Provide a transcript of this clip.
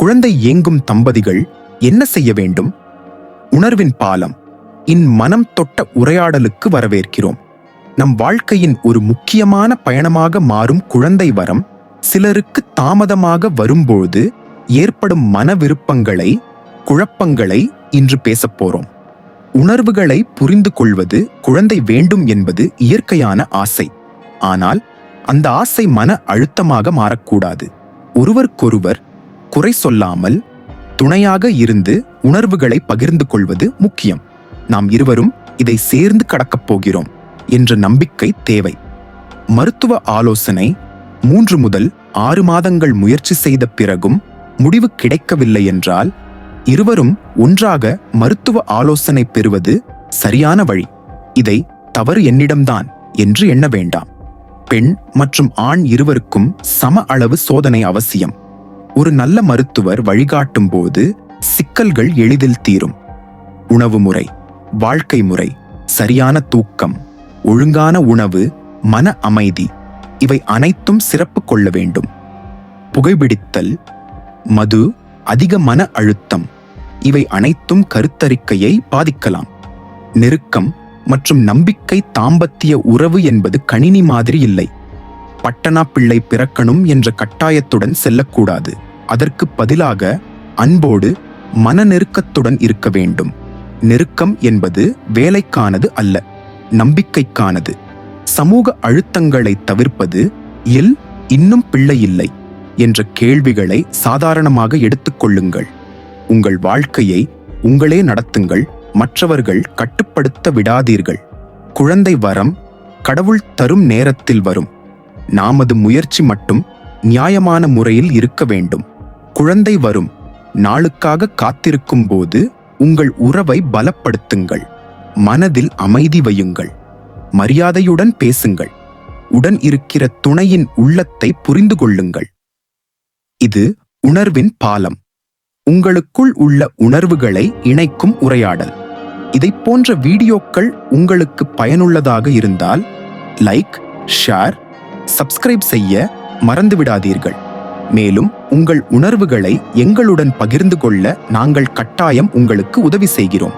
குழந்தை ஏங்கும் தம்பதிகள் என்ன செய்ய வேண்டும்? உணர்வின் பாலம் இன் மனம் தொட்ட உரையாடலுக்கு வரவேற்கிறோம். நம் வாழ்க்கையின் ஒரு முக்கியமான பயணமாக மாறும் குழந்தை வரம் சிலருக்கு தாமதமாக வரும்போது ஏற்படும் மன விருப்பங்களை குழப்பங்களை இன்று பேசப் போறோம். உணர்வுகளை புரிந்து கொள்வது குழந்தை வேண்டும் என்பது இயற்கையான ஆசை. ஆனால் அந்த ஆசை மன அழுத்தமாக மாறக்கூடாது. ஒருவருக்கொருவர் குறை சொல்லாமல் துணையாக இருந்து உணர்வுகளை பகிர்ந்து கொள்வது முக்கியம். நாம் இருவரும் இதை சேர்ந்து கடக்கப் போகிறோம் என்ற நம்பிக்கை தேவை. மருத்துவ ஆலோசனை மூன்று முதல் ஆறு மாதங்கள் முயற்சி செய்த பிறகும் முடிவு கிடைக்கவில்லை என்றால் இருவரும் ஒன்றாக மருத்துவ ஆலோசனை பெறுவது சரியான வழி. இதை தவறு என்னிடம்தான் என்று எண்ண வேண்டாம். பெண் மற்றும் ஆண் இருவருக்கும் சம அளவு சோதனை அவசியம். ஒரு நல்ல மருத்துவர் வழிகாட்டும் போது சிக்கல்கள் எளிதில் தீரும். உணவு முறை வாழ்க்கை முறை சரியான தூக்கம் ஒழுங்கான உணவு மன அமைதி இவை அனைத்தும் சிறப்பு கொள்ள வேண்டும். புகைபிடித்தல் மது அதிக மன அழுத்தம் இவை அனைத்தும் கருத்தறிக்கையை பாதிக்கலாம். நெருக்கம் மற்றும் நம்பிக்கை தாம்பத்திய உறவு என்பது கணினி மாதிரி இல்லை. பட்டணா பிள்ளை பிறக்கணும் என்ற கட்டாயத்துடன் செல்லக்கூடாது. அதற்கு பதிலாக அன்போடு மன நெருக்கத்துடன் இருக்க வேண்டும். நெருக்கம் என்பது வேலைக்கானது அல்ல நம்பிக்கைக்கானது. சமூக அழுத்தங்களை தவிர்ப்பது எல் இன்னும் பிள்ளை இல்லை என்ற கேள்விகளை சாதாரணமாக எடுத்துக்கொள்ளுங்கள் உங்கள் வாழ்க்கையை உங்களே நடத்துங்கள் மற்றவர்கள் கட்டுப்படுத்த விடாதீர்கள். குழந்தை வரம் கடவுள் தரும் நேரத்தில் வரும். நாமது முயற்சி மட்டும் நியாயமான முறையில் இருக்க வேண்டும். குழந்தை வரும் நாளுக்காக காத்திருக்கும் போது உங்கள் உறவை பலப்படுத்துங்கள். மனதில் அமைதி வையுங்கள். மரியாதையுடன் பேசுங்கள். உடன் இருக்கிற துணையின் உள்ளத்தை புரிந்து கொள்ளுங்கள். இது உணர்வின் பாலம். உங்களுக்குள் உள்ள உணர்வுகளை இணைக்கும் உரையாடல். இதைப் போன்ற வீடியோக்கள் உங்களுக்கு பயனுள்ளதாக இருந்தால் லைக் ஷேர் சப்ஸ்கிரைப் செய்ய மறந்துவிடாதீர்கள். மேலும் உங்கள் உணர்வுகளை எங்களுடன் பகிர்ந்து கொள்ள நாங்கள் கட்டாயம் உங்களுக்கு உதவி செய்கிறோம்.